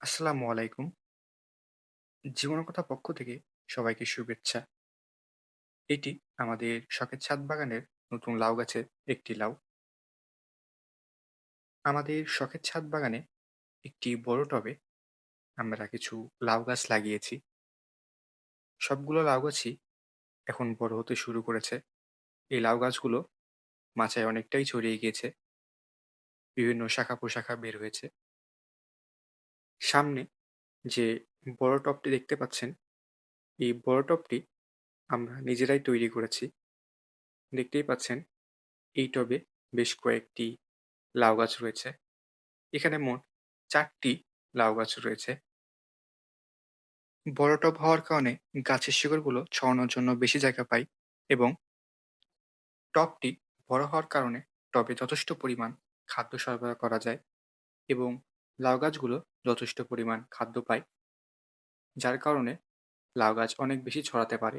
আসসালামু আলাইকুম। জীবনের কথা পক্ষ থেকে সবাইকে শুভেচ্ছা। এটি আমাদের শখের ছাদ বাগানের নতুন লাউ গাছের একটি লাউ। আমাদের শখের ছাদ বাগানে একটি বড় টবে আমরা কিছু লাউ গাছ লাগিয়েছি। সবগুলো লাউ গাছই এখন বড় হতে শুরু করেছে। এই লাউ গাছগুলো মাচায় অনেকটাই ছড়িয়ে গিয়েছে। বিভিন্ন শাখা-প্রশাখা বের হয়েছে। সামনে যে বড় টবটি দেখতে পাচ্ছেন, এই বড় টবটি আমরা নিজেরাই তৈরি করেছি। দেখতেই পাচ্ছেন এই টবে বেশ কয়েকটি লাউ গাছ রয়েছে। এখানে মোট চারটি লাউ গাছ রয়েছে। বড় টব হওয়ার কারণে গাছের শিকড়গুলো ছড়ানোর জন্য বেশি জায়গা পায় এবং টবটি বড় হওয়ার কারণে টবে যথেষ্ট পরিমাণ খাদ্য সরবরাহ করা যায় এবং লাউ গাছগুলো যথেষ্ট পরিমাণ খাদ্য পায়। যার কারণে লাউ গাছ অনেক বেশি ছড়াতে পারে।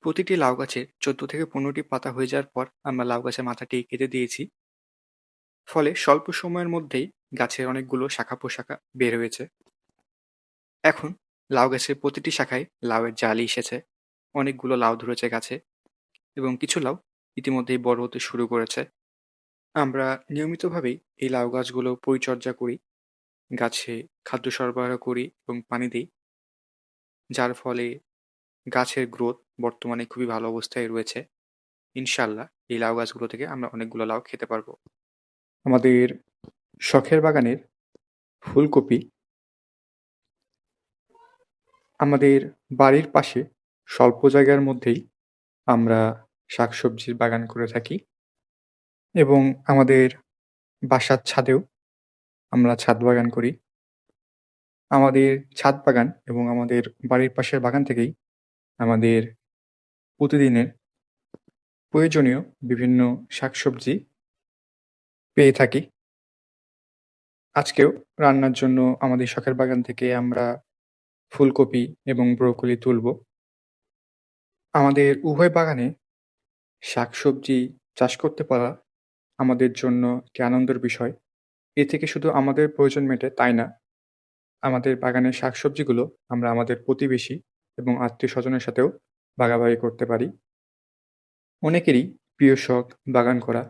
প্রতিটি লাউ গাছের ১৪ থেকে পনেরোটি পাতা হয়ে যাওয়ার পর আমরা লাউ গাছের মাথাটি কেটে দিয়েছি। ফলে স্বল্প সময়ের মধ্যেই গাছের অনেকগুলো শাখা-প্রশাখা বের হয়েছে। এখন লাউ গাছের প্রতিটি শাখায় লাউয়ের জালি এসেছে। অনেকগুলো লাউ ধরেছে গাছে এবং কিছু লাউ ইতিমধ্যেই বড় হতে শুরু করেছে। আমরা নিয়মিতভাবেই এই লাউ গাছগুলো পরিচর্যা করি। গাছে খাদ্য সরবরাহ করি এবং পানি দিই, যার ফলে গাছের গ্রোথ বর্তমানে খুবই ভালো অবস্থায় রয়েছে। ইনশাল্লাহ এই লাউ গাছগুলো থেকে আমরা অনেকগুলো লাউ খেতে পারব। আমাদের শখের বাগানের ফুলকপি আমাদের বাড়ির পাশে স্বল্প জায়গার মধ্যেই আমরা শাকসবজির বাগান করে থাকি এবং আমাদের বাসার ছাদেও আমরা ছাদ বাগান করি। আমাদের ছাদ বাগান এবং আমাদের বাড়ির পাশের বাগান থেকেই আমাদের প্রতিদিনের প্রয়োজনীয় বিভিন্ন শাকসবজি পেয়ে থাকি। আজকেও রান্নার জন্য আমাদের শখের বাগান থেকে আমরা ফুলকপি এবং ব্রোকলি তুলব। আমাদের উভয় বাগানে শাকসবজি চাষ করতে পারা আমাদের জন্য একটি আনন্দের বিষয়। এ থেকে শুধু আমাদের প্রয়োজন মেটে তাই না, আমাদের বাগানের শাকসবজিগুলো আমরা আমাদের প্রতিবেশী এবং আত্মীয় স্বজনের সাথেও ভাগাভাগি করতে পারি। অনেকেরই প্রিয় শখ বাগান করা।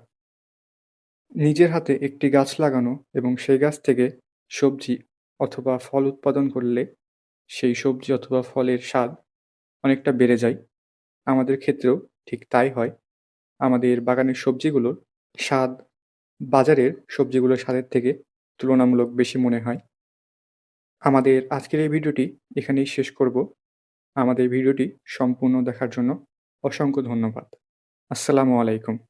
নিজের হাতে একটি গাছ লাগানো এবং সেই গাছ থেকে সবজি অথবা ফল উৎপাদন করলে সেই সবজি অথবা ফলের স্বাদ অনেকটা বেড়ে যায়। আমাদের ক্ষেত্রেও ঠিক তাই হয়। আমাদের বাগানের সবজিগুলোর স্বাদ বাজারের সবজিগুলোর স্বাদের থেকে তুলনামূলক বেশি মনে হয়। আমাদের আজকের এই ভিডিওটি এখানেই শেষ করব। আমাদের ভিডিওটি সম্পূর্ণ দেখার জন্য অসংখ্য ধন্যবাদ। আসসালামু আলাইকুম।